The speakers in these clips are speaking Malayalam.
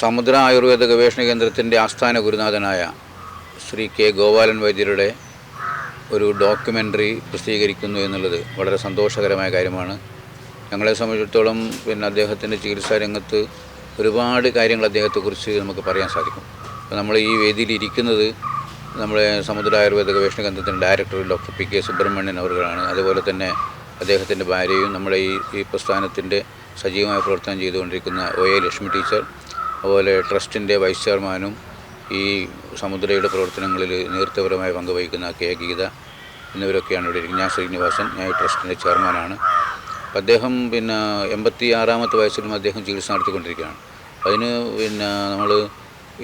സമുദ്ര ആയുർവേദ ഗവേഷണ കേന്ദ്രത്തിന്റെ ആസ്ഥാന ഗുരുനാഥനായ ശ്രീ കെ ഗോപാലൻ വൈദ്യരുടെ ഒരു ഡോക്യുമെന്ററി പ്രസിദ്ധീകരിക്കുന്നു എന്നുള്ളത് വളരെ സന്തോഷകരമായ കാര്യമാണ്. ഞങ്ങളെ സംബന്ധിച്ചിടത്തോളം പിന്നെ അദ്ദേഹത്തിന്റെ ചികിത്സാ രംഗത്ത് ഒരുപാട് കാര്യങ്ങൾ അദ്ദേഹത്തെക്കുറിച്ച് നമുക്ക് പറയാൻ സാധിക്കും. അപ്പോൾ നമ്മൾ ഈ വേദിയിൽ ഇരിക്കുന്നത് നമ്മുടെ സമുദ്ര ആയുർവേദ ഗവേഷണ കേന്ദ്രത്തിന്റെ director doctor P K Subrahmanyan അവറുകളാണ് അതുപോലെ തന്നെ അദ്ദേഹത്തിന്റെ ഭാര്യയും നമ്മുടെ ഈ ഈ പ്രസ്ഥാനത്തിന്റെ സജീവമായ പ്രവർത്തനം ചെയ്തുകൊണ്ടിരിക്കുന്ന ഒ എ ലക്ഷ്മി ടീച്ചർ അതുപോലെ ട്രസ്റ്റിന്റെ വൈസ് ചെയർമാനും ഈ സമുദ്രയുടെ പ്രവർത്തനങ്ങളിൽ നേതൃത്വപരമായി പങ്കുവഹിക്കുന്ന കെ ഗീത എന്നിവരൊക്കെയാണ് ഇവിടെ ഞാൻ ശ്രീനിവാസൻ ഞാൻ ഈ ട്രസ്റ്റിന്റെ ചെയർമാനാണ്. അപ്പം അദ്ദേഹം പിന്നെ എൺപത്തി ആറാമത്തെ വയസ്സിലും അദ്ദേഹം ചികിത്സ നടത്തിക്കൊണ്ടിരിക്കുകയാണ്. അതിന് പിന്നെ നമ്മൾ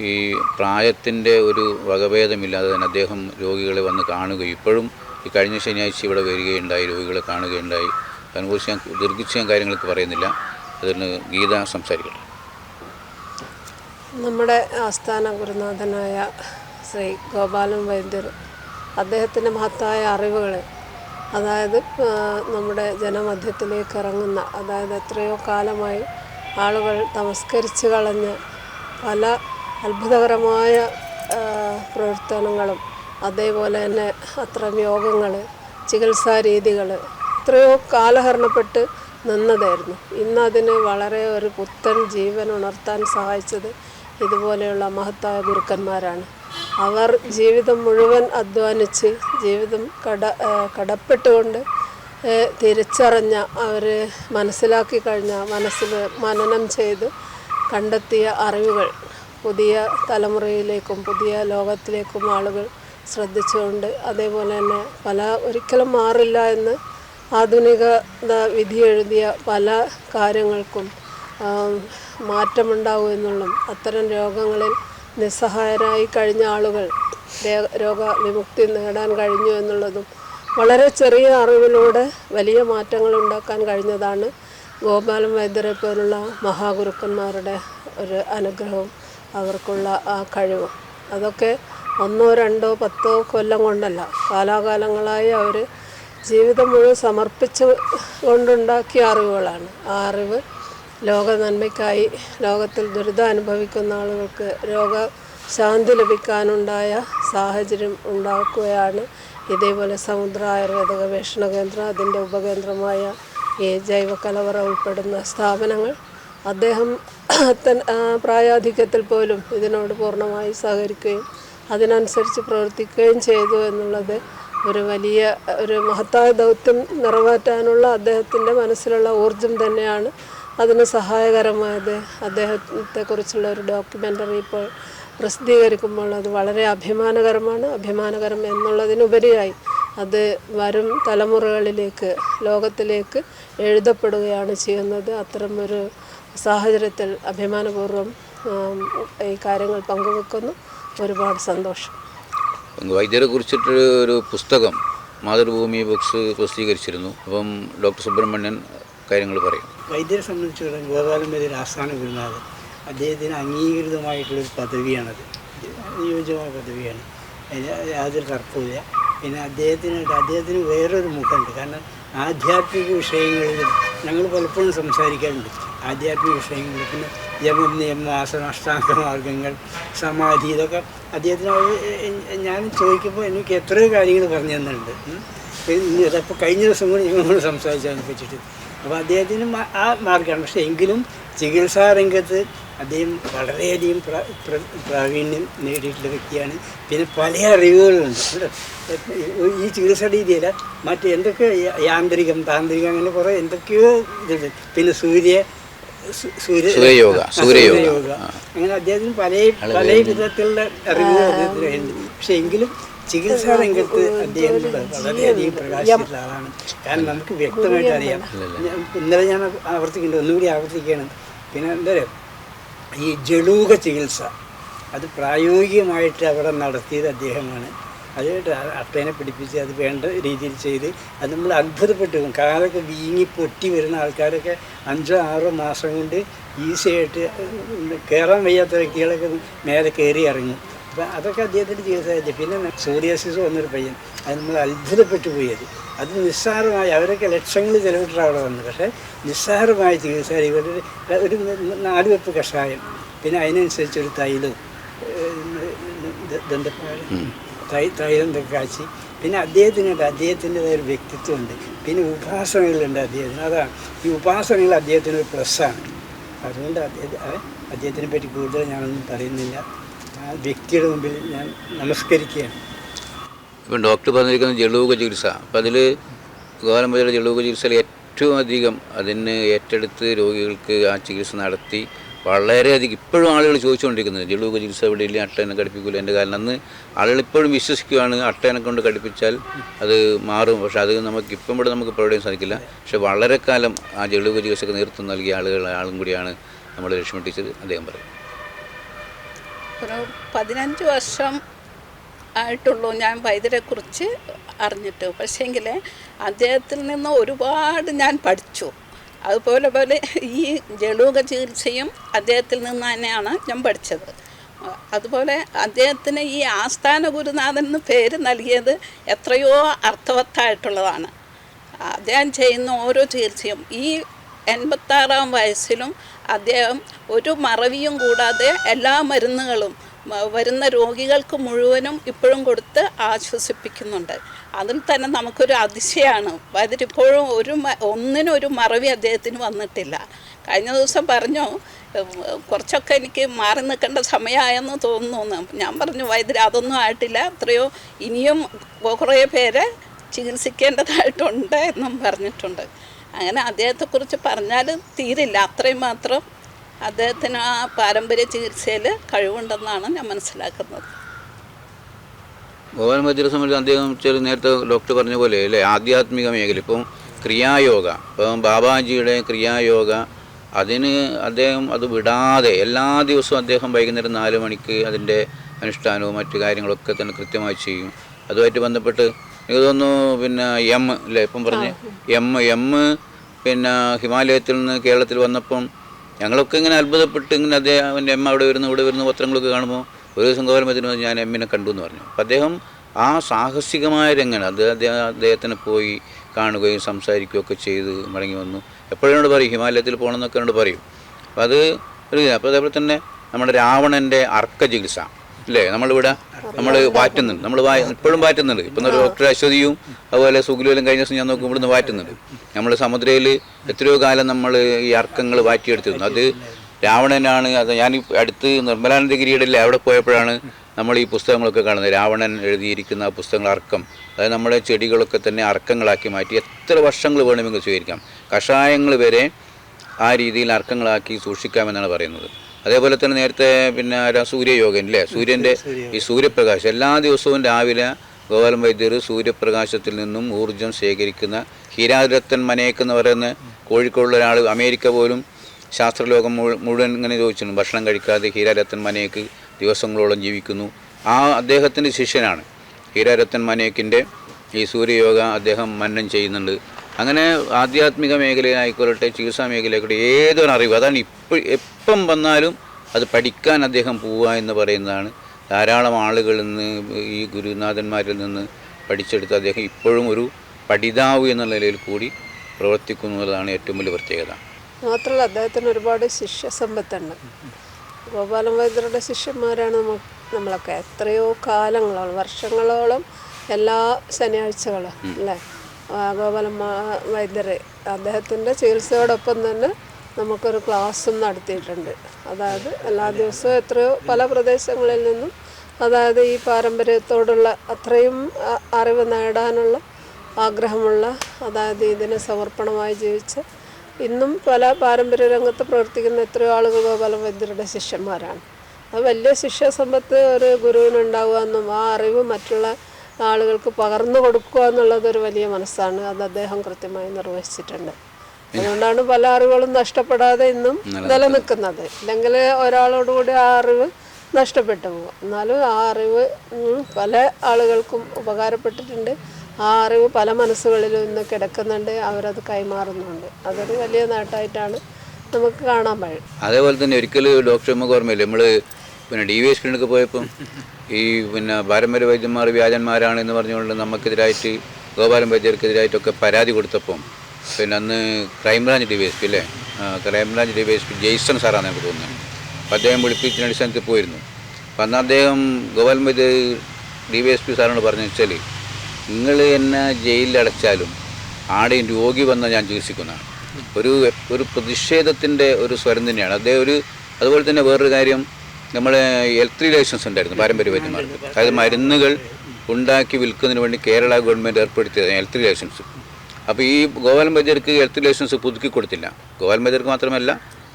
ഈ പ്രായത്തിന്റെ ഒരു വകഭേദമില്ലാതെ തന്നെ അദ്ദേഹം രോഗികളെ വന്ന് കാണുകയും ഇപ്പോഴും ഈ കഴിഞ്ഞ ശനിയാഴ്ച ഇവിടെ വരികയുണ്ടായി രോഗികളെ കാണുകയുണ്ടായി. അതിനെക്കുറിച്ച് ഞാൻ ദീർഘിച്ച് ഞാൻ കാര്യങ്ങളൊക്കെ പറയുന്നില്ല. അതിന് ഗീത സംസാരിക്കട്ടെ. നമ്മുടെ ആസ്ഥാന ഗുരുനാഥനായ ശ്രീ ഗോപാലൻ വൈദ്യർ അദ്ദേഹത്തിന്റെ മഹത്തായ അറിവുകൾ അതായത് നമ്മുടെ ജനമധ്യത്തിലേക്ക് ഇറങ്ങുന്ന അതായത് എത്രയോ കാലമായി ആളുകൾ തമസ്കരിച്ച് കളഞ്ഞ പല അത്ഭുതകരമായ പ്രവർത്തനങ്ങളും അതേപോലെ തന്നെ അത്തരം യോഗങ്ങൾ ചികിത്സാ രീതികൾ എത്രയോ കാലഹരണപ്പെട്ട് നിന്നതായിരുന്നു. ഇന്നതിന് വളരെ ഒരു പുത്തൻ ജീവൻ ഉണർത്താൻ സഹായിച്ചത് ഇതുപോലെയുള്ള മഹത്തായ ഗുരുക്കന്മാരാണ്. അവർ ജീവിതം മുഴുവൻ അധ്വാനിച്ച് ജീവിതം കട കടപ്പെട്ടുകൊണ്ട് തിരിച്ചറിഞ്ഞ അവർ മനസ്സിലാക്കി കഴിഞ്ഞ മനസ്സിൽ മനനം ചെയ്ത് കണ്ടെത്തിയ അറിവുകൾ പുതിയ തലമുറയിലേക്കും പുതിയ ലോകത്തിലേക്കും ആളുകൾ ശ്രദ്ധിച്ചുകൊണ്ട് അതേപോലെ തന്നെ പല ഒരിക്കലും മാറില്ല എന്ന് ആധുനികത വിധി എഴുതിയ പല കാര്യങ്ങൾക്കും മാറ്റമുണ്ടാവും എന്നുള്ളതും അത്തരം രോഗങ്ങളിൽ നിസ്സഹായരായി കഴിഞ്ഞ ആളുകൾ രോഗവിമുക്തി നേടാൻ കഴിഞ്ഞു എന്നുള്ളതും വളരെ ചെറിയ അറിവിലൂടെ വലിയ മാറ്റങ്ങൾ ഉണ്ടാക്കാൻ കഴിഞ്ഞതാണ്. ഗോപാലൻ വൈദ്യരെ പോലുള്ള മഹാഗുരുക്കന്മാരുടെ ഒരു അനുഗ്രഹവും അവർക്കുള്ള ആ കഴിവും. അതൊക്കെ ഒന്നോ രണ്ടോ പത്തോ കൊല്ലം കൊണ്ടല്ല കാലാകാലങ്ങളായി അവർ ജീവിതം മുഴുവൻ സമർപ്പിച്ച് കൊണ്ടുണ്ടാക്കിയ അറിവുകളാണ്. ആ അറിവ് ലോക നന്മയ്ക്കായി ലോകത്തിൽ ദുരിതം അനുഭവിക്കുന്ന ആളുകൾക്ക് രോഗശാന്തി ലഭിക്കാനുണ്ടായ സാഹചര്യം ഉണ്ടാക്കുകയാണ്. ഇതേപോലെ സമുദ്ര ആയുർവേദ ഗവേഷണ കേന്ദ്രം അതിന്റെ ഉപകേന്ദ്രമായ ഈ ജൈവ കലവറ ഉൾപ്പെടുന്ന സ്ഥാപനങ്ങൾ. അദ്ദേഹം പ്രായാധിക്യത്തിൽ പോലും ഇതിനോട് പൂർണമായി സഹകരിക്കുകയും അതിനനുസരിച്ച് പ്രവർത്തിക്കുകയും ചെയ്തു എന്നുള്ളത് ഒരു വലിയ ഒരു മഹത്തായ ദൗത്യം നിറവേറ്റാനുള്ള അദ്ദേഹത്തിന്റെ മനസ്സിലുള്ള ഊർജം തന്നെയാണ്. അതിന് സഹായകരമായത് അദ്ദേഹത്തെക്കുറിച്ചുള്ള ഒരു ഡോക്യുമെന്ററി ഇപ്പോൾ പ്രസിദ്ധീകരിക്കുമ്പോൾ അത് വളരെ അഭിമാനകരമാണ്. അഭിമാനകരം എന്നുള്ളതിനുപരിയായി അത് വരും തലമുറകളിലേക്ക് ലോകത്തിലേക്ക് എഴുതപ്പെടുകയാണ് ചെയ്യുന്നത്. അത്തരം ഒരു സാഹചര്യത്തിൽ അഭിമാനപൂർവം ഈ കാര്യങ്ങൾ പങ്കുവെക്കുന്നു. ഒരുപാട് സന്തോഷം. വൈദ്യരെ കുറിച്ചിട്ട് ഒരു പുസ്തകം മാതൃഭൂമി ബുക്സ് പ്രസിദ്ധീകരിച്ചിരുന്നു. അപ്പം ഡോക്ടർ സുബ്രഹ്മണ്യൻ കാര്യങ്ങൾ പറയും. വൈദ്യരെ സംബന്ധിച്ചിടത്തോളം ഗോപാലൻ വൈദ്യർ ആസ്ഥാന ഗുരുനാഥൻ അദ്ദേഹത്തിന് അംഗീകൃതമായിട്ടുള്ളൊരു പദവിയാണത്. അനുയോജ്യമായ പദവിയാണ്. അതിന് യാതൊരു തർക്കവുമില്ല. പിന്നെ അദ്ദേഹത്തിന് അദ്ദേഹത്തിന് വേറൊരു മുഖമുണ്ട്. കാരണം ആധ്യാത്മിക വിഷയങ്ങളിൽ ഞങ്ങൾ പലപ്പോഴും സംസാരിക്കാറുണ്ട്. ആധ്യാത്മിക വിഷയങ്ങളിൽ പിന്നെ ജപം നിയമം ആസന അഷ്ടാംഗ മാർഗങ്ങൾ സമാധി ഇതൊക്കെ അദ്ദേഹത്തിന് ഞാൻ ചോദിക്കുമ്പോൾ എനിക്ക് എത്രയോ കാര്യങ്ങൾ പറഞ്ഞു തന്നിട്ടുണ്ട്. അതപ്പോൾ കഴിഞ്ഞ ദിവസം കൂടി ഞങ്ങൾ സംസാരിച്ചതിനെ പറ്റിയിട്ട് അപ്പോൾ അദ്ദേഹത്തിന് ആ മാർഗമാണ്. പക്ഷേ എങ്കിലും ചികിത്സാ രംഗത്ത് അദ്ദേഹം വളരെയധികം പ്ര- പ്ര- പ്രാവീണ്യം നേടിയിട്ടുള്ള വ്യക്തിയാണ്. പിന്നെ പല അറിവുകളുണ്ട്. ഈ ചികിത്സാ രീതിയല്ല മറ്റ് എന്തൊക്കെ യാന്ത്രികം താന്ത്രികം അങ്ങനെ കുറേ എന്തൊക്കെയോ ഇതുണ്ട്. പിന്നെ സൂര്യ സൂര്യയോഗ. സൂര്യയോഗ. അങ്ങനെ അദ്ദേഹത്തിന് പല പല വിധത്തിലുള്ള അറിവുകൾ അദ്ദേഹത്തിനുണ്ട് പക്ഷെ എങ്കിലും ചികിത്സാ രംഗത്ത് അദ്ദേഹം വളരെയധികം പ്രകാശിച്ചിട്ടുള്ള ആളാണ്. കാരണം നമുക്ക് വ്യക്തമായിട്ട് അറിയാം. ഇന്നലെ ഞാൻ ആവർത്തിക്കുന്നുണ്ട് ഒന്നുകൂടി ആവർത്തിക്കുകയാണ്. പിന്നെ എന്താ പറയുക ഈ ജളൂക ചികിത്സ അത് പ്രായോഗികമായിട്ട് അവിടെ നടത്തിയത് അദ്ദേഹമാണ്. അത് അട്ടേനെ പിടിപ്പിച്ച് അത് വേണ്ട രീതിയിൽ ചെയ്ത് അത് നമ്മൾ അത്ഭുതപ്പെട്ടു. പോകും കാലൊക്കെ വീങ്ങി പൊട്ടി വരുന്ന ആൾക്കാരൊക്കെ അഞ്ചോ ആറോ മാസം കൊണ്ട് ഈസിയായിട്ട് കയറാൻ വയ്യാത്ത വ്യക്തികളൊക്കെ മേലെ കയറി ഇറങ്ങും. അപ്പം അതൊക്കെ അദ്ദേഹത്തിന്റെ ജീവിതത്തിൽ പിന്നെ സൂര്യാസിസ് വന്നൊരു പയ്യൻ. അത് നമ്മൾ അത്ഭുതപ്പെട്ടു പോയത് അത് നിസ്സാരമായി അവരൊക്കെ ലക്ഷങ്ങൾ ചിലവിട്ടാണ് അവിടെ വന്നത് പക്ഷേ നിസ്സാരമായ ചികിത്സ ഇവരുടെ ഒരു നാലുവെപ്പ് കഷായം. പിന്നെ അതിനനുസരിച്ച് ഒരു തൈലവും ദന്തപ്പാട് തൈ തൈലം കാച്ചി. പിന്നെ അദ്ദേഹത്തിനുണ്ട് അദ്ദേഹത്തിന്റെതായ ഒരു വ്യക്തിത്വമുണ്ട്. പിന്നെ ഉപാസനകളുണ്ട് അദ്ദേഹത്തിന്. അതാണ്. ഈ ഉപാസനകൾ അദ്ദേഹത്തിനൊരു പ്ലസ്സാണ് അതുകൊണ്ട് അദ്ദേഹം അദ്ദേഹത്തിനെ പറ്റി കൂടുതൽ ഞാനൊന്നും പറയുന്നില്ല. വ്യക്തിയുടെ മുമ്പിൽ ഞാൻ നമസ്കരിക്കുകയാണ്. ഇപ്പം ഡോക്ടർ പറഞ്ഞിരിക്കുന്ന ജളൂക ചികിത്സ. അപ്പം അതിൽ ഗോതമ്പയുടെ ജളൂക ചികിത്സയിൽ ഏറ്റവും അധികം അതിന് ഏറ്റെടുത്ത് രോഗികൾക്ക് ആ ചികിത്സ നടത്തി വളരെയധികം ഇപ്പോഴും ആളുകൾ ചോദിച്ചുകൊണ്ടിരിക്കുന്നത് ജളൂക ചികിത്സ ഇവിടെ ഇല്ല അട്ടേനെ കടിപ്പിക്കില്ല എന്റെ കാരണം അന്ന് ആളുകൾ ഇപ്പോഴും വിശ്വസിക്കുകയാണ് അട്ടേനെ കൊണ്ട് കടിപ്പിച്ചാൽ അത് മാറും. പക്ഷേ അത് നമുക്ക് ഇപ്പം ഇവിടെ നമുക്ക് പ്രൊവൈഡ് സാധിക്കില്ല. പക്ഷെ വളരെ കാലം ആ ജളൂക ചികിത്സയ്ക്ക് നേതൃത്വം നൽകിയ ആളുകൾ ആളും കൂടിയാണ് നമ്മൾ ലക്ഷ്മി ടീച്ചർ അദ്ദേഹം പറയും ഒരു പതിനഞ്ച് വർഷം ആയിട്ടുള്ളൂ ഞാൻ വൈദ്യരെക്കുറിച്ച് അറിഞ്ഞിട്ട്. പക്ഷേങ്കിൽ അദ്ദേഹത്തിൽ നിന്ന് ഒരുപാട് ഞാൻ പഠിച്ചു. അതുപോലെ പോലെ ഈ ജളൂക ചികിത്സയും അദ്ദേഹത്തിൽ നിന്ന് തന്നെയാണ് ഞാൻ പഠിച്ചത്. അതുപോലെ അദ്ദേഹത്തിന് ഈ ആസ്ഥാന ഗുരുനാഥൻ എന്ന് പേര് നൽകിയത് എത്രയോ അർത്ഥവത്തായിട്ടുള്ളതാണ്. അദ്ദേഹം ചെയ്യുന്ന ഓരോ ചികിത്സയും ഈ എൺപത്താറാം വയസ്സിലും അദ്ദേഹം ഒരു മറവിയും കൂടാതെ എല്ലാ മരുന്നുകളും വരുന്ന രോഗികൾക്ക് മുഴുവനും ഇപ്പോഴും കൊടുത്ത് ആശ്വസിപ്പിക്കുന്നുണ്ട്. അതിൽ തന്നെ നമുക്കൊരു അതിശയമാണ് അതിലിപ്പോഴും ഒരു ഒന്നിനും ഒരു മറവി അദ്ദേഹത്തിന് വന്നിട്ടില്ല. കഴിഞ്ഞ ദിവസം പറഞ്ഞു കുറച്ചൊക്കെ എനിക്ക് മാറി നിൽക്കേണ്ട സമയമായെന്ന് തോന്നുന്നു. ഞാൻ പറഞ്ഞു വൈദ്യര് അതൊന്നും ആയിട്ടില്ല. എത്രയോ ഇനിയും കുറേ പേരെ ചികിത്സിക്കേണ്ടതായിട്ടുണ്ട് എന്നും പറഞ്ഞിട്ടുണ്ട്. അങ്ങനെ അദ്ദേഹത്തെക്കുറിച്ച് പറഞ്ഞാൽ തീരില്ല. അത്രയും മാത്രം അദ്ദേഹത്തിന് ആ പാരമ്പര്യ ചികിത്സയിൽ കഴിവുണ്ടെന്നാണ് ഞാൻ മനസ്സിലാക്കുന്നത്. ഭഗവാൻ സംബന്ധിച്ച് അദ്ദേഹം നേരത്തെ ഡോക്ടർ പറഞ്ഞ പോലെ അല്ലേ? ആധ്യാത്മിക മേഖല. ഇപ്പം ക്രിയായോഗ. ഇപ്പം ബാബാജിയുടെ ക്രിയായോഗ. അതിന് അദ്ദേഹം അത് വിടാതെ എല്ലാ ദിവസവും അദ്ദേഹം വൈകുന്നേരം നാല് മണിക്ക് അതിന്റെ അനുഷ്ഠാനവും മറ്റു കാര്യങ്ങളൊക്കെ തന്നെ കൃത്യമായി ചെയ്യും. അതുമായിട്ട് ബന്ധപ്പെട്ട് എനിക്ക് തോന്നുന്നു പിന്നെ എം അല്ലേ ഇപ്പം പറഞ്ഞ് എം എം പിന്നെ ഹിമാലയത്തിൽ നിന്ന് കേരളത്തിൽ വന്നപ്പം ഞങ്ങളൊക്കെ ഇങ്ങനെ അത്ഭുതപ്പെട്ട് ഇങ്ങനെ അദ്ദേഹം അവന്റെ എം അവിടെ വരുന്നു ഇവിടെ വരുന്ന പത്രങ്ങളൊക്കെ കാണുമ്പോൾ ഒരു ദിവസം ഗോപരമത്തിന് ഞാൻ എമ്മിനെ കണ്ടു എന്ന് പറഞ്ഞു. അപ്പം അദ്ദേഹം ആ സാഹസികമായ രംഗം അത് അദ്ദേഹം അദ്ദേഹത്തിന് പോയി കാണുകയും സംസാരിക്കുകയും ഒക്കെ ചെയ്ത് മടങ്ങി വന്നു. എപ്പോഴും എന്നോട് പറയും ഹിമാലയത്തിൽ പോകണമെന്നൊക്കെ എന്നോട് പറയും. അപ്പോൾ അത് ഒരു അപ്പോൾ അതേപോലെ തന്നെ നമ്മുടെ രാവണന്റെ അർക്ക ചികിത്സ അല്ലേ നമ്മളിവിടെ നമ്മൾ വാറ്റുന്നുണ്ട്. നമ്മൾ ഇപ്പോഴും വാറ്റുന്നുണ്ട്. ഇപ്പം ഡോക്ടർ അശ്വതിയും അതുപോലെ സുഗുലുവലും കഴിഞ്ഞ ദിവസം ഞാൻ നോക്കുമ്പോൾ ഇവിടുന്ന് വാറ്റുന്നുണ്ട്. നമ്മൾ സമുദ്രയിൽ എത്രയോ കാലം നമ്മൾ ഈ അർക്കങ്ങൾ വാറ്റിയെടുത്തിരുന്നു. അത് രാവണനാണ് അത് ഞാൻ അടുത്ത് നിർമ്മലാനന്ദഗിരിയുടെ അവിടെ പോയപ്പോഴാണ് നമ്മൾ ഈ പുസ്തകങ്ങളൊക്കെ കാണുന്നത്. രാവണൻ എഴുതിയിരിക്കുന്ന പുസ്തകങ്ങൾ അർക്കം. അതായത് നമ്മുടെ ചെടികളൊക്കെ തന്നെ അർക്കങ്ങളാക്കി മാറ്റി എത്ര വർഷങ്ങൾ വേണമെങ്കിൽ സ്വീകരിക്കാം. കഷായങ്ങൾ വരെ ആ രീതിയിൽ അർക്കങ്ങളാക്കി സൂക്ഷിക്കാമെന്നാണ് പറയുന്നത്. അതേപോലെ തന്നെ നേരത്തെ പിന്നെ സൂര്യയോഗൻ അല്ലേ സൂര്യന്റെ ഈ സൂര്യപ്രകാശം. എല്ലാ ദിവസവും രാവിലെ ഗോപാലൻ വൈദ്യർ സൂര്യപ്രകാശത്തിൽ നിന്നും ഊർജം ശേഖരിക്കുന്ന ഹീരാരത്തൻ മനേക്ക് എന്ന് പറയുന്ന കോഴിക്കോടുള്ള ഒരാൾ അമേരിക്ക പോലും ശാസ്ത്രലോകം മുഴുവൻ ഇങ്ങനെ ചോദിച്ചിട്ടുണ്ട് ഭക്ഷണം കഴിക്കാതെ ഹീരാരത്തൻ മനേക്ക് ദിവസങ്ങളോളം ജീവിക്കുന്നു. ആ അദ്ദേഹത്തിന്റെ ശിഷ്യനാണ്. ഹീരാരത്തൻ മനേക്കിന്റെ ഈ സൂര്യയോഗ അദ്ദേഹം മന്നം ചെയ്യുന്നുണ്ട്. അങ്ങനെ ആധ്യാത്മിക മേഖലയിലായിക്കൊള്ളട്ടെ ചികിത്സാ മേഖലയായിക്കോട്ടെ ഏതൊരറിവ്. അതാണ് ഇപ്പോൾ എപ്പം വന്നാലും അത് പഠിക്കാൻ അദ്ദേഹം പോവുക എന്ന് പറയുന്നതാണ്. ധാരാളം ആളുകളിൽ നിന്ന് ഈ ഗുരുനാഥന്മാരിൽ നിന്ന് പഠിച്ചെടുത്ത് അദ്ദേഹം ഇപ്പോഴും ഒരു പഠിതാവ് എന്നുള്ള നിലയിൽ കൂടി പ്രവർത്തിക്കുന്നു എന്നുള്ളതാണ് ഏറ്റവും വലിയ പ്രത്യേകത. മാത്രമല്ല അദ്ദേഹത്തിന് ഒരുപാട് ശിഷ്യ ശിഷ്യസമ്പത്തുണ്ട്. ഗോപാലൻ വൈദ്യരുടെ ശിഷ്യന്മാരാണ് നമുക്ക് നമ്മളൊക്കെ. എത്രയോ കാലങ്ങളോളം വർഷങ്ങളോളം എല്ലാ ശനിയാഴ്ചകളും അല്ലേ? ഗോപാലൻ വൈദ്യർ അദ്ദേഹത്തിന്റെ ചികിത്സയോടൊപ്പം തന്നെ നമുക്കൊരു ക്ലാസ്സും നടത്തിയിട്ടുണ്ട്. അതായത് എല്ലാ ദിവസവും എത്രയോ പല പ്രദേശങ്ങളിൽ നിന്നും അതായത് ഈ പാരമ്പര്യത്തോടുള്ള അത്രയും അറിവ് നേടാനുള്ള ആഗ്രഹമുള്ള അതായത് ഇതിനെ സമർപ്പണമായി ജീവിച്ച് ഇന്നും പല പാരമ്പര്യ രംഗത്ത് പ്രവർത്തിക്കുന്ന എത്രയോ ആളുകൾ ഗോപാലൻ വൈദ്യരുടെ ശിഷ്യന്മാരാണ്. അത് വലിയ ശിഷ്യസമ്പത്ത് ഒരു ഗുരുവിനുണ്ടാവുക എന്നും ആ അറിവ് മറ്റുള്ള ആളുകൾക്ക് പകർന്നു കൊടുക്കുക എന്നുള്ളത് ഒരു വലിയ മനസ്സാണ്. അത് അദ്ദേഹം കൃത്യമായി നിർവഹിച്ചിട്ടുണ്ട്. അതുകൊണ്ടാണ് പല അറിവുകളും നഷ്ടപ്പെടാതെ ഇന്നും നിലനിൽക്കുന്നത്. ഇല്ലെങ്കിൽ ഒരാളോടുകൂടി ആ അറിവ് നഷ്ടപ്പെട്ടു പോകും. എന്നാലും ആ അറിവ് പല ആളുകൾക്കും ഉപകാരപ്പെട്ടിട്ടുണ്ട്. ആ അറിവ് പല മനസ്സുകളിലും ഇന്ന് കിടക്കുന്നുണ്ട്. അവരത് കൈമാറുന്നുണ്ട്. അതൊരു വലിയ നേട്ടമായിട്ടാണ് നമുക്ക് കാണാൻ കഴിയും അതേപോലെ തന്നെ ഒരിക്കലും ഡോക്ടർ നമുക്ക് ഓർമ്മയില്ല നമ്മൾ പിന്നെ ഡി വി എസ് ക്ലിനിക്ക് പോയപ്പം ഈ പിന്നെ പാരമ്പര്യ വൈദ്യന്മാർ വ്യാജന്മാരാണ് എന്ന് പറഞ്ഞുകൊണ്ട് നമുക്കെതിരായിട്ട് ഗോപാലൻ വൈദ്യർക്കെതിരായിട്ടൊക്കെ പരാതി കൊടുത്തപ്പം പിന്നെ അന്ന് crime branch D V S P അല്ലേ crime branch D V S P Jaison സാറാണ് എനിക്ക് തോന്നുന്നത്. അപ്പം അദ്ദേഹം വിളിപ്പിച്ചതിന് അടിസ്ഥാനത്തിൽ പോയിരുന്നു. അപ്പം അന്ന് അദ്ദേഹം ഗോപാലൻ വൈദ്യ ഡി വി എസ് പി സാറിനോട് പറഞ്ഞു വെച്ചാൽ നിങ്ങൾ എന്നെ ജയിലിൽ അടച്ചാലും ആടെയും രോഗി വന്നാൽ ഞാൻ ചികിത്സിക്കുന്നതാണ്. ഒരു ഒരു പ്രതിഷേധത്തിന്റെ ഒരു സ്വരം തന്നെയാണ്. അദ്ദേഹം ഒരു അതുപോലെ തന്നെ വേറൊരു കാര്യം നമ്മളെ എൽ ത്രീ ലൈസൻസ് ഉണ്ടായിരുന്നു പാരമ്പര്യ വൈദ്യന്മാർക്ക് അതായത് മരുന്നുകൾ ഉണ്ടാക്കി വിൽക്കുന്നതിന് വേണ്ടി കേരള ഗവൺമെന്റ് ഏർപ്പെടുത്തിയത് എൽ ത്രീ ലൈസൻസ് അപ്പോൾ ഈ ഗോപാലൻ വൈദ്യർക്ക് എൽ ത്രീ ലൈസൻസ് പുതുക്കി കൊടുത്തില്ല. ഗോപാലൻ വൈദ്യർക്ക് മാത്രമല്ല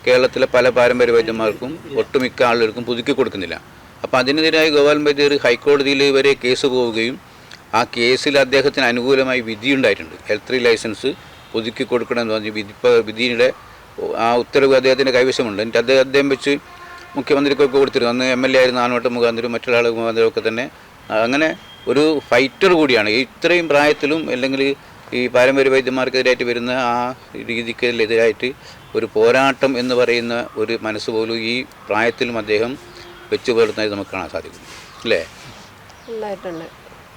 കേരളത്തിലെ പല പാരമ്പര്യ വൈദ്യന്മാർക്കും ഒട്ടുമിക്ക ആളുകൾക്കും പുതുക്കി കൊടുക്കുന്നില്ല. അപ്പോൾ അതിനെതിരായി ഗോപാലൻ വൈദ്യർ ഹൈക്കോടതിയിൽ വരെ കേസ് പോവുകയും ആ കേസിൽ അദ്ദേഹത്തിന് അനുകൂലമായി വിധിയുണ്ടായിട്ടുണ്ട് എൽ ത്രീ ലൈസൻസ് പുതുക്കി കൊടുക്കണമെന്ന് പറഞ്ഞ് വിധി വിധിയുടെ ആ ഉത്തരവ് അദ്ദേഹത്തിന്റെ കൈവശമുണ്ട്. എന്നിട്ട് അദ്ദേഹം വെച്ച് മുഖ്യമന്ത്രിക്കൊക്കെ കൊടുത്തിരുന്നു. അന്ന് എം എൽ എ ആയിരുന്ന ആനോട്ട് മുഖാന്തരം മറ്റുള്ള ആൾ മുഖാന്തരം ഒക്കെ തന്നെ. അങ്ങനെ ഒരു ഫൈറ്റർ കൂടിയാണ്. ഇത്രയും പ്രായത്തിലും അല്ലെങ്കിൽ ഈ പാരമ്പര്യ വൈദ്യന്മാർക്കെതിരായിട്ട് വരുന്ന ആ രീതിക്കെതിരായിട്ട് ഒരു പോരാട്ടം എന്ന് പറയുന്ന ഒരു മനസ്സ് പോലും ഈ പ്രായത്തിലും അദ്ദേഹം വെച്ചു പുലർത്തുന്നത് നമുക്ക് കാണാൻ സാധിക്കും അല്ലേ? ഉണ്ടായിട്ടുണ്ട്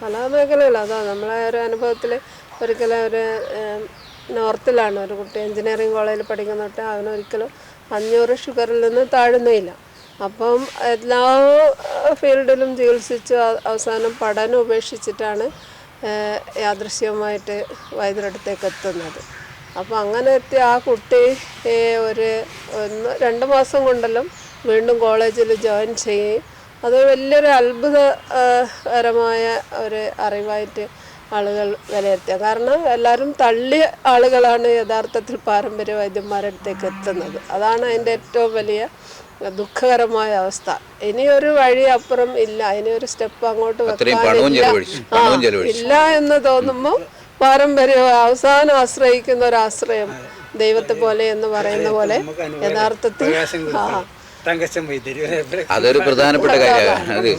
പല മേഖലകളും അതാ നമ്മളെ ഒരു അനുഭവത്തിൽ ഒരിക്കലും ഒരു നോർത്തിലാണ്. ഒരു കുട്ടി എഞ്ചിനീയറിംഗ് കോളേജിൽ പഠിക്കുന്ന തൊട്ട് അവനൊരിക്കലും അഞ്ഞൂറ് ഷുഗറിൽ നിന്ന് താഴുന്നേയില്ല അപ്പം എല്ലാ ഫീൽഡിലും ചികിത്സിച്ച് അവസാനം പഠനം ഉപേക്ഷിച്ചിട്ടാണ് യാദൃശ്യമായിട്ട് വൈദ്യരടുത്തേക്ക് എത്തുന്നത് അപ്പോൾ അങ്ങനെ എത്തിയ ആ കുട്ടി ഒരു ഒന്ന് രണ്ട് മാസം കൊണ്ടെല്ലാം വീണ്ടും കോളേജിൽ ജോയിൻ ചെയ്യുകയും അത് വലിയൊരു അത്ഭുതകരമായ ഒരു അറിവായിട്ട് ആളുകൾ വിലയിരുത്തുക കാരണം എല്ലാവരും തള്ളിയ ആളുകളാണ് യഥാർത്ഥത്തിൽ പാരമ്പര്യ വൈദ്യന്മാരുടെ അടുത്തേക്ക് എത്തുന്നത് അതാണ് അതിന്റെ ഏറ്റവും വലിയ ദുഃഖകരമായ അവസ്ഥ. ഇനിയൊരു വഴി അപ്പുറം ഇല്ല. ഇനിയൊരു സ്റ്റെപ്പ് അങ്ങോട്ട് വെക്കാനില്ല. ഇല്ല എന്ന് തോന്നുമ്പോൾ പാരമ്പര്യ അവസാനം ആശ്രയിക്കുന്ന ഒരു ആശ്രയം ദൈവത്തെ പോലെ എന്ന് പറയുന്ന പോലെ യഥാർത്ഥത്തിൽ അതൊരു പ്രധാനപ്പെട്ട കാര്യമാണ്.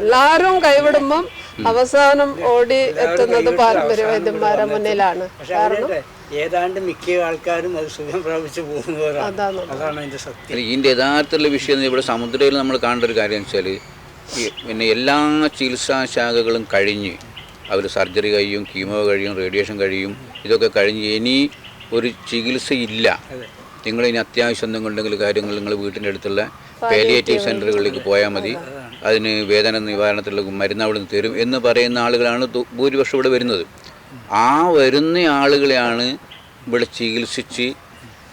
എല്ലാവരും കൈവിടുമ്പം അവസാനം ഓടി എത്തുന്നത് പാരമ്പര്യ വൈദ്യന്മാരുടെ മുന്നിലാണ്. അവരുടെ ഏതാണ്ട് മിക്ക ആൾക്കാരും അത് സുഖം പ്രാപിച്ചു പോകുന്നവരാണ്. അതാണ്. അതിന്റെ സത്യം. ഇതിന്റെ യഥാർത്ഥത്തിലുള്ള വിഷയം ഇവിടെ സമുദ്രയിൽ നമ്മൾ കാണേണ്ട ഒരു കാര്യം വെച്ചാൽ പിന്നെ എല്ലാ ചികിത്സാ ശാഖകളും കഴിഞ്ഞ് അവർ സർജറി കഴിയും കീമോ കഴിയും റേഡിയേഷൻ കഴിയും ഇതൊക്കെ കഴിഞ്ഞ് ഇനി ഒരു ചികിത്സയില്ല. നിങ്ങൾ ഇനി അത്യാവശ്യം എന്തെങ്കിലും ഉണ്ടെങ്കിൽ കാര്യങ്ങൾ നിങ്ങൾ വീട്ടിന്റെ അടുത്തുള്ള പാലിയേറ്റീവ് സെന്ററുകളിലേക്ക് പോയാൽ മതി. അതിന് വേദന നിവാരണത്തിലുള്ള മരുന്ന് അവിടെ നിന്ന് തരും എന്ന് പറയുന്ന ആളുകളാണ് ഭൂരിപക്ഷം ഇവിടെ വരുന്നത്. ആ വരുന്ന ആളുകളെയാണ് ഇവിടെ ചികിത്സിച്ച്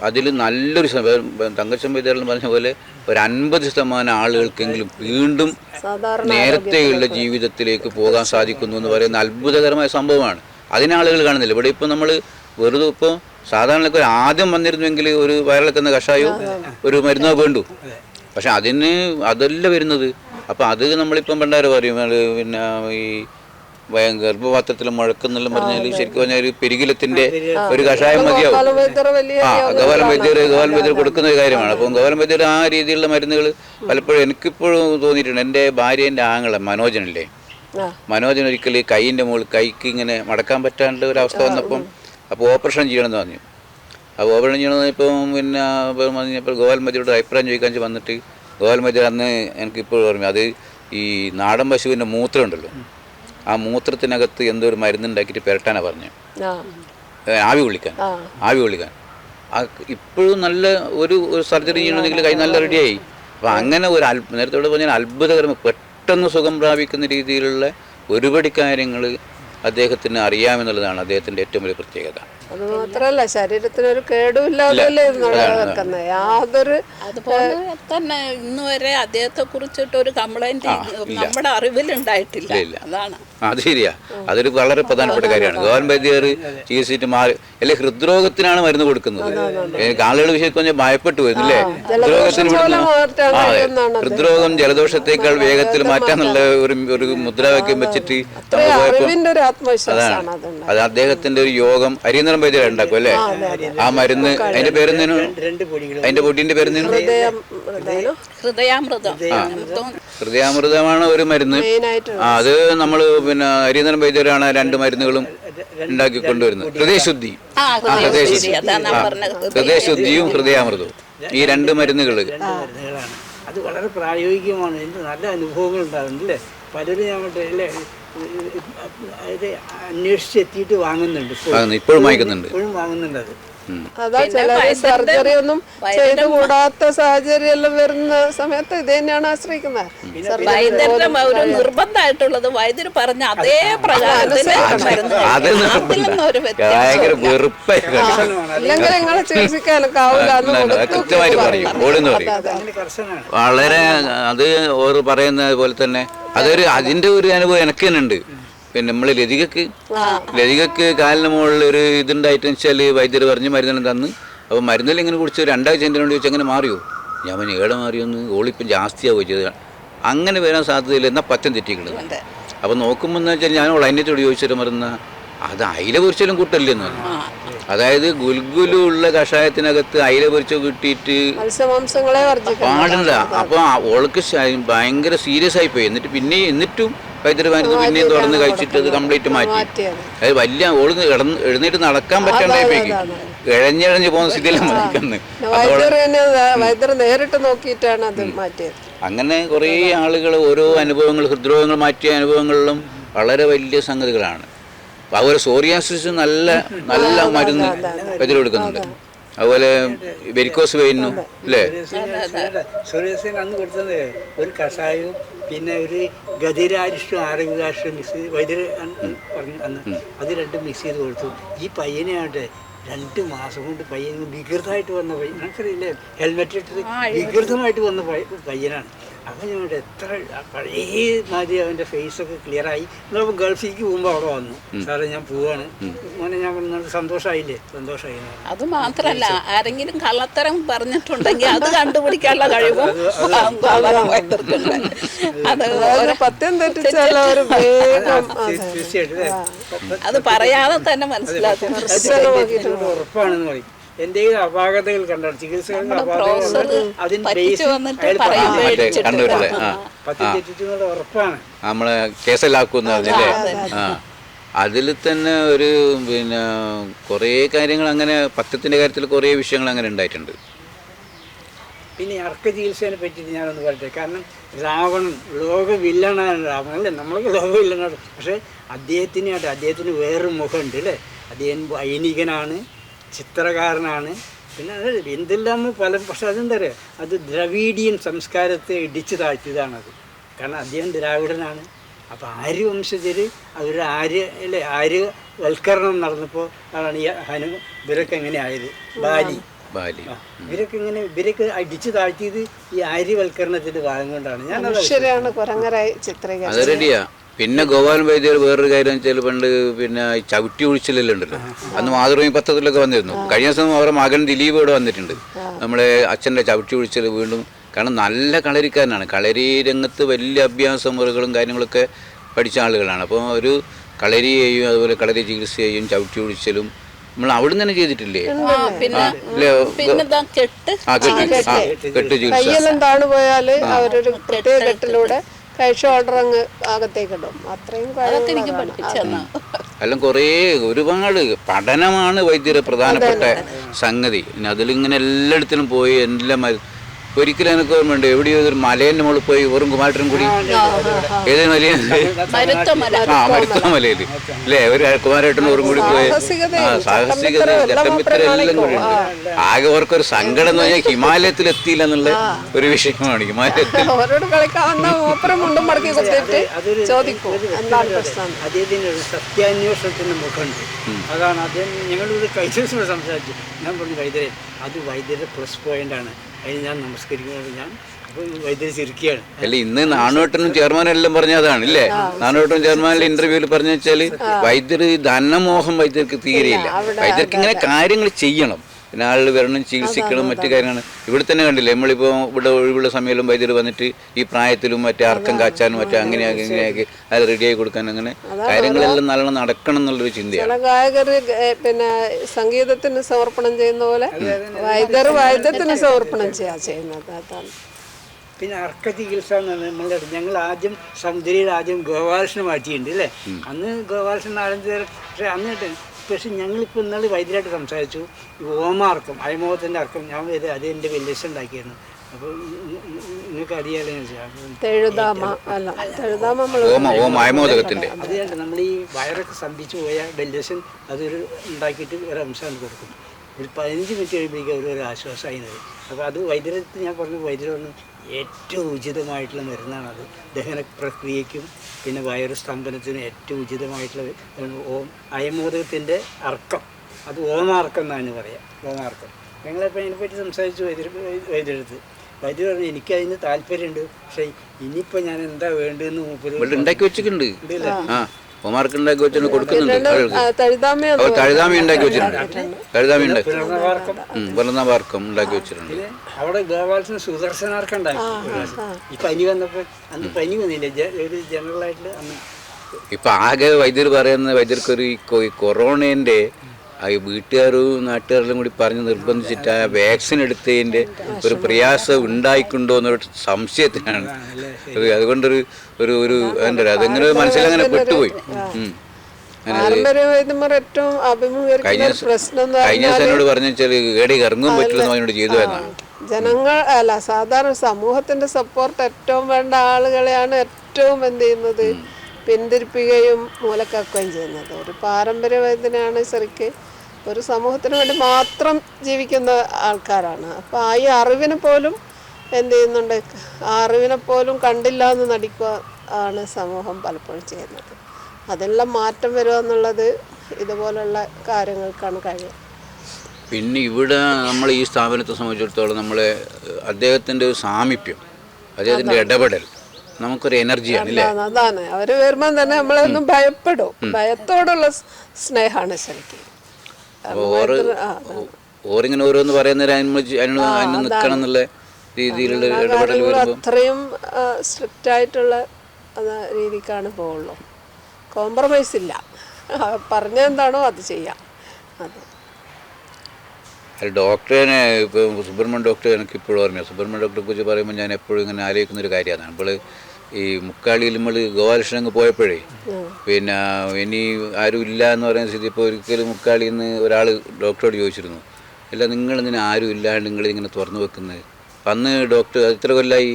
അതിൽ നല്ലൊരു തങ്കച്ചൻ വൈദ്യർ പറഞ്ഞ പോലെ ഒരു അൻപത് ശതമാനം ആളുകൾക്കെങ്കിലും വീണ്ടും നേരത്തെയുള്ള ജീവിതത്തിലേക്ക് പോകാൻ സാധിക്കുന്നു എന്ന് പറയുന്ന അത്ഭുതകരമായ സംഭവമാണ്. അതിനെ ആളുകൾ കാണുന്നില്ല. ഇവിടെ ഇപ്പോൾ നമ്മൾ വെറുതെ ഇപ്പോൾ സാധാരണ ആദ്യം വന്നിരുന്നുവെങ്കിൽ ഒരു വയറിളക്കുന്ന കഷായവും ഒരു മരുന്നോ വേണ്ടു. പക്ഷെ അതിന് അതല്ല വരുന്നത്. അപ്പം അത് നമ്മളിപ്പം പണ്ടാരം പറയും പിന്നെ ഈ ഗർഭപാത്രത്തിൽ മുഴക്കെന്നെല്ലാം പറഞ്ഞാൽ ശരിക്കും പറഞ്ഞാൽ ഒരു പെരുകിലത്തിന്റെ ഒരു കഷായം മതിയാവും. ആ വൈദ്യർ വൈദ്യർ കൊടുക്കുന്ന ഒരു കാര്യമാണ്. അപ്പം ഗവാലം വൈദ്യർ ആ രീതിയിലുള്ള മരുന്നുകൾ പലപ്പോഴും എനിക്കിപ്പോഴും തോന്നിയിട്ടുണ്ട്. എന്റെ ഭാര്യേന്റെ ആങ്ങളെ മനോജനല്ലേ? മനോജൻ ഒരിക്കൽ കൈയിന്റെ മുകളിൽ കൈക്ക് ഇങ്ങനെ മടക്കാൻ പറ്റാണ്ട് ഒരു അവസ്ഥ വന്നപ്പം അപ്പോൾ ഓപ്പറേഷൻ ചെയ്യണമെന്ന് പറഞ്ഞു. അപ്പോൾ ഓപ്പറേഷൻ ചെയ്യണമെന്ന് ഇപ്പം പിന്നെ പറഞ്ഞപ്പോൾ ഗോവാൽ മതിയോട് അഭിപ്രായം ചോദിക്കാൻ വന്നിട്ട് ഗോവാൽ മതി അന്ന് എനിക്കിപ്പോൾ ഓർമ്മ അത് ഈ നാടൻ പശുവിന്റെ മൂത്രം ഉണ്ടല്ലോ ആ മൂത്രത്തിനകത്ത് എന്തോ ഒരു മരുന്നുണ്ടാക്കിയിട്ട് പെരട്ടാനാണ് പറഞ്ഞു? ആവി കൊള്ളിക്കാൻ. ആവി കൊള്ളിക്കാൻ. ആ ഇപ്പോഴും നല്ല ഒരു ഒരു സർജറി ചെയ്യണമെങ്കിൽ കൈ നല്ല റെഡിയായി. അപ്പം അങ്ങനെ ഒരു അത്ഭുത നേരത്തെ ഇവിടെ പറഞ്ഞാൽ അത്ഭുതകരം പെട്ടെന്ന് സുഖം പ്രാപിക്കുന്ന രീതിയിലുള്ള ഒരുപടി കാര്യങ്ങൾ അദ്ദേഹത്തിന് അറിയാമെന്നുള്ളതാണ് അദ്ദേഹത്തിന്റെ ഏറ്റവും വലിയ പ്രത്യേകത. അത് മാത്രല്ല ശരീരത്തിന് ഒരു കേടുമില്ലാതല്ലേ എന്നുള്ളത് വെക്കുന്നത് യാതൊരു അതുപോലെ തന്നെ ഇന്നുവരെ അദ്ദേഹത്തെ കുറിച്ചിട്ട് ഒരു കംപ്ലൈന്റ് നമ്മുടെ അറിവിലുണ്ടായിട്ടില്ല. ഉണ്ടായിട്ടില്ല അതാണ്. അത് ശരിയാ. അതൊരു വളരെ പ്രധാനപ്പെട്ട കാര്യമാണ്. ഗവൺമെന്റ് വൈദ്യർ ചികിത്സിച്ചിട്ട് മാറി. അല്ലെ ഹൃദ്രോഗത്തിനാണ് മരുന്ന് കൊടുക്കുന്നത്. ആളുകൾ വിഷയത്തിൽ ഭയപ്പെട്ടു വരുന്നില്ലേ ഹൃദ്രോഗത്തിന് ഹൃദ്രോഗം ജലദോഷത്തേക്കാൾ വേഗത്തിൽ മാറ്റാന്നുള്ള ഒരു ഒരു മുദ്രാവാക്യം വെച്ചിട്ട് അതാണ്. അത് അദ്ദേഹത്തിന്റെ ഒരു യോഗം അരിയന്തരം വൈദ്യർ ഉണ്ടാക്കും അല്ലേ? ആ മരുന്ന് അതിന്റെ പേരെന്തേനു? അതിന്റെ പൊടിന്റെ പേരെന്തേനു? ഹൃദയം ഹൃദയം. ഹൃദയാമൃതം. ഹൃദയാമൃതമാണ് ഒരു മരുന്ന്. ആ അത് നമ്മൾ പിന്നെ അരിയന്തരം വൈദ്യരാണ് രണ്ട് മരുന്നുകളും ഉണ്ടാക്കി കൊണ്ടുവരുന്നത്. ഹൃദയശുദ്ധി. ആ ഹൃദയശുദ്ധി. ഹൃദയശുദ്ധിയും ഹൃദയാമൃതവും. ഈ രണ്ട് മരുന്നുകൾ അത് വളരെ പ്രായോഗികമാണ്. എനിക്ക് നല്ല അനുഭവങ്ങൾ ഉണ്ടാകുന്നുണ്ട് അല്ലേ? പലരും അത് അന്വേഷിച്ചെത്തിയിട്ട് വാങ്ങുന്നുണ്ട്. ഇപ്പോഴും. വാങ്ങുന്നു. ഇപ്പോഴും. വാങ്ങുന്നുണ്ട് അത്. അതാ ചിലര് സർജറി ഒന്നും ചെയ്തു കൂടാത്ത സാഹചര്യം എല്ലാം വരുന്ന സമയത്ത് ഇത് തന്നെയാണ് ആശ്രയിക്കുന്നത്. വൈദ്യരുടെ ഒരു നിർബന്ധമായിട്ടുള്ളത് വൈദ്യർ പറഞ്ഞ അതേ പ്രകാരത്തിന് ഇല്ലെങ്കിൽ നിങ്ങളെ ചികിത്സിക്കാനൊക്കെ ആവില്ല വളരെ അത് ഓർ പറയുന്നത് പോലെ തന്നെ അതൊരു അതിന്റെ ഒരു അനുഭവം എനിക്ക് തന്നെ ഉണ്ട്. പിന്നെ നമ്മൾ ലതികക്ക് ലതികക്ക് കാലിന് മുകളിൽ ഒരു ഇതുണ്ടായിട്ട് വെച്ചാൽ വൈദ്യർ പറഞ്ഞ് മരുന്നെല്ലാം തന്ന്. അപ്പോൾ മരുന്നെല്ലാം ഇങ്ങനെ കുടിച്ച് രണ്ടാഴ്ച എന്റെ കൊണ്ട് ചോദിച്ചാൽ അങ്ങനെ മാറിയോ? ഞാൻ പറഞ്ഞു ഏടെ മാറിയൊന്ന്? ഓളിപ്പം ജാസ്തിയാവുക ചെയ്ത് അങ്ങനെ വരാൻ സാധ്യതയില്ല എന്നാൽ പറ്റം തെറ്റിക്കുന്നത് അപ്പോൾ നോക്കുമ്പോൾ എന്ന് വെച്ചാൽ ഞാൻ ചോട് ചോദിച്ചിട്ട് മരുന്ന അത് അയില പൊരിച്ചാലും കൂട്ടല്ലെന്ന് പറഞ്ഞു. അതായത് ഗുൽഗുലു ഉള്ള കഷായത്തിനകത്ത് അയില പൊരിച്ച കിട്ടിയിട്ട് പാടില്ല. അപ്പോൾ ഓൾക്ക് ഭയങ്കര സീരിയസ് ആയി പോയി. എന്നിട്ട് പിന്നെ എന്നിട്ടും വൈദ്യുതി മരുന്ന് പിന്നെയും തുറന്ന് കഴിച്ചിട്ട് അത് കംപ്ലീറ്റ് മാറ്റി. അത് വലിയ ഓൾ കിടന്ന് എഴുന്നേറ്റ് നടക്കാൻ പറ്റണ്ടായിപ്പോയി. ഇഴഞ്ഞിഴഞ്ഞ് പോകുന്ന സ്ഥിതിയിലാണ് നിൽക്കുന്നത് നേരിട്ട് നോക്കിയിട്ടാണ് അത് മാറ്റിയത്. അങ്ങനെ കുറേ ആളുകൾ ഓരോ അനുഭവങ്ങൾ ഹൃദ്രോഗങ്ങൾ മാറ്റിയ അനുഭവങ്ങളിലും വളരെ വലിയ സംഗതികളാണ്. അപ്പോൾ അവർ സോറിയാസിസ് നല്ല നല്ല മരുന്ന് ഇതിലെടുക്കുന്നുണ്ട് അതുപോലെ വെരിക്കോസ് വെയിനു അല്ലേ? സുരേഷൻ അന്ന് കൊടുത്തത് ഒരു കഷായവും പിന്നെ ഒരു ഗതിരാരിഷ്ടം ആരോഗ്യരാഷ്ട്രം മിക്സ് ചെയ്ത് വൈദ്യുതി പറഞ്ഞു അന്ന് അത് രണ്ടും മിക്സ് ചെയ്ത് കൊടുത്തു. ഈ പയ്യനെ ആട്ടെ രണ്ട് മാസം കൊണ്ട് പയ്യൻ വികൃതമായിട്ട് വന്ന പയ്യൻ. നമുക്കറിയില്ലേ ഹെൽമെറ്റ് ഇട്ടിട്ട് വികൃതമായിട്ട് വന്ന പയ്യനാണ്. അപ്പം ഞങ്ങളുടെ എത്ര പഴയ മാതിരി അവന്റെ ഫേസൊക്കെ ക്ലിയറായി. നമ്മൾ ഗൾഫിലേക്ക് പോകുമ്പോൾ അവിടെ വന്നു. സാറേ ഞാൻ പോവാണ്. മോനെ ഞാൻ പറഞ്ഞു, സന്തോഷമായില്ലേ സന്തോഷമായി. അത് മാത്രല്ല ആരെങ്കിലും കള്ളത്തരം പറഞ്ഞിട്ടുണ്ടെങ്കിൽ അത് കണ്ടുപിടിക്കാനുള്ള കഴിവും അത് പത്യം അത് പറയാതെ തന്നെ മനസ്സിലാക്കും. ഉറപ്പാണെന്ന് പറയും. എന്തെങ്കിലും അപാകതകൾ കണ്ടാൽ ചികിത്സകൾക്ക് അപാകതകൾ അതിന് ബേസ് വന്നിട്ട് അയാൾ കണ്ണൂരിലെ പത്തി തെറ്റിച്ചെന്നുള്ള ഉറപ്പാണ്. നമ്മളെ കേസലാക്കുമെന്ന് പറഞ്ഞല്ലേ? ആ. അതിൽ തന്നെ ഒരു പിന്നെ കുറേ കാര്യങ്ങൾ അങ്ങനെ പത്രത്തിന്റെ കാര്യത്തിൽ കുറേ വിഷയങ്ങൾ അങ്ങനെ ഉണ്ടായിട്ടുണ്ട്. പിന്നെ അർക്ക ചികിത്സേനെ പറ്റിയിട്ട് ഞാനൊന്ന് പറയട്ടെ. കാരണം രാവണൻ ലോക വില്ലനാണ് രാവണൻ അല്ലേ? നമ്മളൊക്കെ ലോക വില്ലനാണ്. പക്ഷേ അദ്ദേഹത്തിനായിട്ട് അദ്ദേഹത്തിന് വേറൊരു മുഖമുണ്ട് അല്ലേ? അദ്ദേഹം വൈനികനാണ്. ചിത്രകാരനാണ്. പിന്നെ അത് എന്തെല്ലാം പല പക്ഷെ അതെന്താ പറയുക അത് ദ്രവീഡിയൻ സംസ്കാരത്തെ ഇടിച്ചു താഴ്ത്തിയതാണത്. കാരണം അദ്ദേഹം ദ്രാവിഡനാണ്. അപ്പോൾ ആര്യ വംശജർ അവരുടെ ആര്യ അല്ലേ ആര്യവൽക്കരണം നടന്നപ്പോൾ അതാണ് ഈ ഹനു ഇവരൊക്കെ എങ്ങനെ ആയത്. ബാലി. ബാലി. ഇവരൊക്കെ ഇങ്ങനെ ഇവരൊക്കെ അടിച്ചു താഴ്ത്തിയത് ഈ ആര്യവൽക്കരണത്തിന്റെ ഭാഗം കൊണ്ടാണ്. ഞാൻ കുരങ്ങരായി ചിത്രീകരിച്ചത്. പിന്നെ ഗോപാലൻ വൈദ്യർ വേറൊരു കാര്യം വെച്ചാൽ പണ്ട് പിന്നെ ഈ ചവിട്ടി ഒഴിച്ചിലെല്ലാം ഉണ്ടല്ലോ. അന്ന് മാതൃഭൂമി പത്രത്തിലൊക്കെ വന്നിരുന്നു. കഴിഞ്ഞ ദിവസം അവരുടെ മകൻ ദിലീപ് ഇവിടെ വന്നിട്ടുണ്ട്. നമ്മളെ അച്ഛന്റെ ചവിട്ടി ഒഴിച്ചിൽ വീണ്ടും കാരണം നല്ല കളരിക്കാരനാണ്. കളരി രംഗത്ത് വലിയ അഭ്യാസ മുറകളും കാര്യങ്ങളൊക്കെ പഠിച്ച ആളുകളാണ്. അപ്പോൾ ഒരു കളരി ചെയ്യും അതുപോലെ കളരി ചികിത്സയെയും ചെയ്യും ചവിട്ടി ഒഴിച്ചലും നമ്മൾ അവിടെ നിന്ന് തന്നെ ചെയ്തിട്ടില്ലേ? കെട്ട്. ചികിത്സ. കയ്യെല്ലാം താണു പോയാൽ അവരൊരു പ്രത്യേക കെട്ടിലൂടെ കൈ ഷോൾഡർ അങ്ങ് അകത്തേക്ക് ഇടും. അത്രയും തന്നാ. എല്ലാം കുറേ ഒരുപാട് പഠനമാണ് വൈദ്യരെ പ്രധാനപ്പെട്ട സംഗതി. പിന്നെ അതിലിങ്ങനെ എല്ലായിടത്തിലും പോയി എല്ലാം ഒരിക്കലും എനിക്ക് ഓർമ്മയുണ്ട് എവിടെയോ ഒരു മലേന്റെ മുകളിൽ പോയി വെറും കുമാരനും കൂടി. ഏത് മലയ? ആ മരുത്ത മലയിൽ അല്ലേ? ഒരു കുമാരേട്ടനും ഓറും കൂടി പോയി. ആ സാഹസികത ചട്ടമ്പിത്തരം എല്ലാം കൂടി ഉണ്ട്. ആകെ ഓർക്കൊരു സങ്കടം എന്ന് പറഞ്ഞാൽ ഹിമാലയത്തിൽ എത്തിയില്ല എന്നുള്ള ഒരു വിഷയമാണ് ഹിമാലയത്തിൽ. അവരോട് കളിക്കാവുന്ന ഓപ്പറം മുണ്ടും മടക്കി കൊടുത്തിട്ട് ചോദിക്കും. എന്താണ് പ്രശ്നം? അദ്ദേഹത്തിന് ഒരു സത്യാന്വേഷണത്തിന്റെ മുഖമുണ്ട്. അതാണ് അദ്ദേഹം ഞങ്ങളിവിടെ കൈസൂസിനോട് സംസാരിച്ചു. ഞാൻ പറഞ്ഞു വൈദ്യരെ അത് വൈദ്യരുടെ പ്ലസ് പോയിന്റ് ആണ് അതിന് ഞാൻ നമസ്കരിക്കുന്നത് ഞാൻ അല്ല ഇന്ന് നാണുവേട്ടനും ചെയർമാനും എല്ലാം പറഞ്ഞ അതാണ് ഇല്ലേ നാണുവേട്ടനും ചെയർമാനിലെ ഇന്റർവ്യൂവിൽ പറഞ്ഞു വെച്ചാൽ വൈദ്യർ ധനമോഹം വൈദ്യർക്ക് തീരെയില്ല വൈദ്യർക്ക് ഇങ്ങനെ കാര്യങ്ങൾ ചെയ്യണം. പിന്നെ ആളുകൾ വരണം ചികിത്സിക്കണം മറ്റു കാര്യങ്ങളാണ്. ഇവിടെ തന്നെ കണ്ടില്ലേ നമ്മളിപ്പോൾ ഇവിടെ ഒഴിവുള്ള സമയത്തും വൈദ്യർ വന്നിട്ട് ഈ പ്രായത്തിലും മറ്റേ അർക്കം കാച്ചാനും മറ്റേ അങ്ങനെ ഇങ്ങനെയൊക്കെ അത് റെഡിയായി കൊടുക്കാൻ അങ്ങനെ കാര്യങ്ങളെല്ലാം നല്ലോണം നടക്കണം എന്നുള്ളൊരു ചിന്തയാണ്. ഗായകർ പിന്നെ സംഗീതത്തിന് സമർപ്പണം ചെയ്യുന്ന പോലെ വൈദ്യർ വൈദ്യത്തിന് സമർപ്പണം ചെയ്യാ ചെയ്യുന്നത് അതാണ്. പിന്നെ അർക്ക ചികിത്സ എന്ന് പറഞ്ഞാൽ നമ്മളുടെ ഞങ്ങൾ ആദ്യം സമുദ്രയിൽ ആദ്യം ഗോപാലകൃഷ്ണൻ മാറ്റിയിട്ടുണ്ട് അല്ലേ? അന്ന് ഗോപാലകൃഷ്ണൻ നാലഞ്ച് അന്ന് പക്ഷെ ഞങ്ങളിപ്പോൾ ഇന്നാൾ വൈദ്യരായിട്ട് സംസാരിച്ചു. ഈ ഓമാർക്കം അയമോഹത്തിന്റെ അർക്കം ഞാൻ ഇത് അത് എന്റെ വെല്ലുവിശ ഉണ്ടാക്കിയിരുന്നു. അപ്പോൾ നിങ്ങൾക്ക് അറിയാലോ തെഴുതാമ നമ്മൾ ഈ വയറൊക്കെ സ്തംഭിച്ചു പോയ ബെല്ലഷൻ അതൊരു ഉണ്ടാക്കിയിട്ട് ഒരു അംശം കൊടുക്കും. ഒരു പതിനഞ്ച് മിനിറ്റ് കഴിയുമ്പോഴേക്കും അവർ ഒരു ആശ്വാസമായി അപ്പോൾ അത് വൈദ്യരത്ത് ഞാൻ പറഞ്ഞു വൈദ്യുതി പറഞ്ഞു ഏറ്റവും ഉചിതമായിട്ടുള്ള മരുന്നാണത്. ദഹന പ്രക്രിയയ്ക്കും പിന്നെ വയറു സ്തംഭനത്തിനും ഏറ്റവും ഉചിതമായിട്ടുള്ള ഓം അയമോദകത്തിന്റെ അർക്കം. അത് ഓമാർക്കം എന്നാണ് പറയാം ഓമാർക്കം. ഞങ്ങളിപ്പോൾ അതിനെപ്പറ്റി സംസാരിച്ചു വൈദ്യുതി വൈദ്യുരത്ത് വൈദ്യുതി പറഞ്ഞു എനിക്കതിന് താല്പര്യമുണ്ട്. പക്ഷേ ഇനിയിപ്പോൾ ഞാൻ എന്താ വേണ്ടതെന്ന് മൂപ്പര് ഉണ്ടാക്കി വെച്ചിട്ടുണ്ട്. ആ ഓമാർക്ക് ഉണ്ടാക്കി വെച്ചിട്ട് കൊടുക്കുന്നുണ്ട്. അവർ കഴുതാമി ഉണ്ടാക്കി വെച്ചിട്ടുണ്ട്. കഴുതാമി ഉണ്ടാക്കി ഉം, വെളുന്ന ഉണ്ടാക്കി വെച്ചിട്ടുണ്ട്. അവിടെ ഗോപാലസിന് സുദർശനാർക്കം ഉണ്ടാക്കി. പനി വന്നപ്പോൾ അന്ന് പനി വന്നില്ല. ജനറൽ ആയിട്ട് അന്ന് ഇപ്പൊ ആകെ വൈദ്യർ പറയുന്ന വൈദ്യർക്ക് ഒരു കൊറോണേന്റെ ആ വീട്ടുകാരും നാട്ടുകാരെല്ലാം കൂടി പറഞ്ഞ് നിർബന്ധിച്ചിട്ട് ആ വാക്സിൻ എടുത്തതിന്റെ ഒരു പ്രയാസം ഉണ്ടായിക്കൊണ്ടോ എന്നൊരു സംശയത്തിനാണ്. അത് അതുകൊണ്ടൊരു ഒരു ഒരു എന്താ പറയുക അതങ്ങനെ മനസ്സിലങ്ങനെ പെട്ടുപോയി. ഏറ്റവും അഭിമുഖീകരിക്കുന്ന കഴിഞ്ഞ ഒരു പ്രശ്നം കഴിഞ്ഞ ദിവസം എന്നോട് പറഞ്ഞു വെച്ചാൽ ഏടി ഇറങ്ങും പറ്റില്ലെന്ന് അതിനോട് ചെയ്തു എന്നാണ്. ജനങ്ങൾ അല്ല സാധാരണ സമൂഹത്തിന്റെ സപ്പോർട്ട് ഏറ്റവും വേണ്ട ആളുകളെയാണ് ഏറ്റവും എന്ത് ചെയ്യുന്നത്. പിന്തിരിപ്പിക്കുകയും മൂലക്കാക്കുകയും ചെയ്യുന്നത്. ഒരു പാരമ്പര്യത്തിനാണ് ശരിക്ക് ഒരു സമൂഹത്തിന് വേണ്ടി മാത്രം ജീവിക്കുന്ന ആൾക്കാരാണ്. അപ്പോൾ ആ ഈ അറിവിനെ പോലും എന്ത് ചെയ്യുന്നുണ്ട്? ആ അറിവിനെ പോലും കണ്ടില്ല എന്ന് നടിക്കുക ആണ് സമൂഹം പലപ്പോഴും ചെയ്യുന്നത്. അതെല്ലാം മാറ്റം വരിക എന്നുള്ളത് ഇതുപോലുള്ള കാര്യങ്ങൾക്കാണ് കഴിയുക. പിന്നെ ഇവിടെ നമ്മൾ ഈ സ്ഥാപനത്തെ സംബന്ധിച്ചിടത്തോളം നമ്മളെ അദ്ദേഹത്തിന്റെ ഒരു സാമീപ്യം അദ്ദേഹത്തിന്റെ ഇടപെടൽ നമുക്കൊരു എനർജിയാണ് അല്ലേ? അതാണ്. അവർ വരുമ്പോൾ തന്നെ നമ്മളൊന്നും ഭയപ്പെടും. ഭയത്തോടുള്ള സ്നേഹമാണ് ശരിക്കും. ഓരോന്ന് അതിന് നിൽക്കണം എന്നുള്ള രീതിയിലുള്ള ഇടപെടൽ അത്രയും സ്ട്രിക്റ്റ് ആയിട്ടുള്ള രീതിക്കാണ് പോവുള്ളൂ. കോംപ്രമൈസ് ഇല്ല. പറഞ്ഞ എന്താണോ അത് ചെയ്യാം. അത്. ഡോക്ടറിനെ ഇപ്പോൾ സുബ്രഹ്മണ്യ ഡോക്ടർ എനിക്ക് ഇപ്പോഴും ഓർമ്മയാണ് സുബ്രഹ്മണ്യ ഡോക്ടറെ കുറിച്ച് പറയുമ്പോൾ ഞാൻ എപ്പോഴും ഇങ്ങനെ ആലോചിക്കുന്ന ഒരു കാര്യമാണ്. നമ്മൾ ഈ മുക്കാളിയിൽ നമ്മൾ ഗോപാലകൃഷ്ണൻ അങ്ങ് പോയപ്പോഴേ പിന്നെ ഇനി ആരും ഇല്ല എന്ന് പറയുന്ന സ്ഥിതി ഇപ്പോൾ ഒരിക്കലും മുക്കാളിയിൽ നിന്ന് ഒരാൾ ഡോക്ടറോട് ചോദിച്ചിരുന്നു. അല്ല നിങ്ങൾ ഇങ്ങനെ ആരും ഇല്ലാണ്ട് നിങ്ങൾ ഇങ്ങനെ തുറന്നു വെക്കുന്നത് അന്ന് ഡോക്ടർ എത്ര കൊല്ലായി?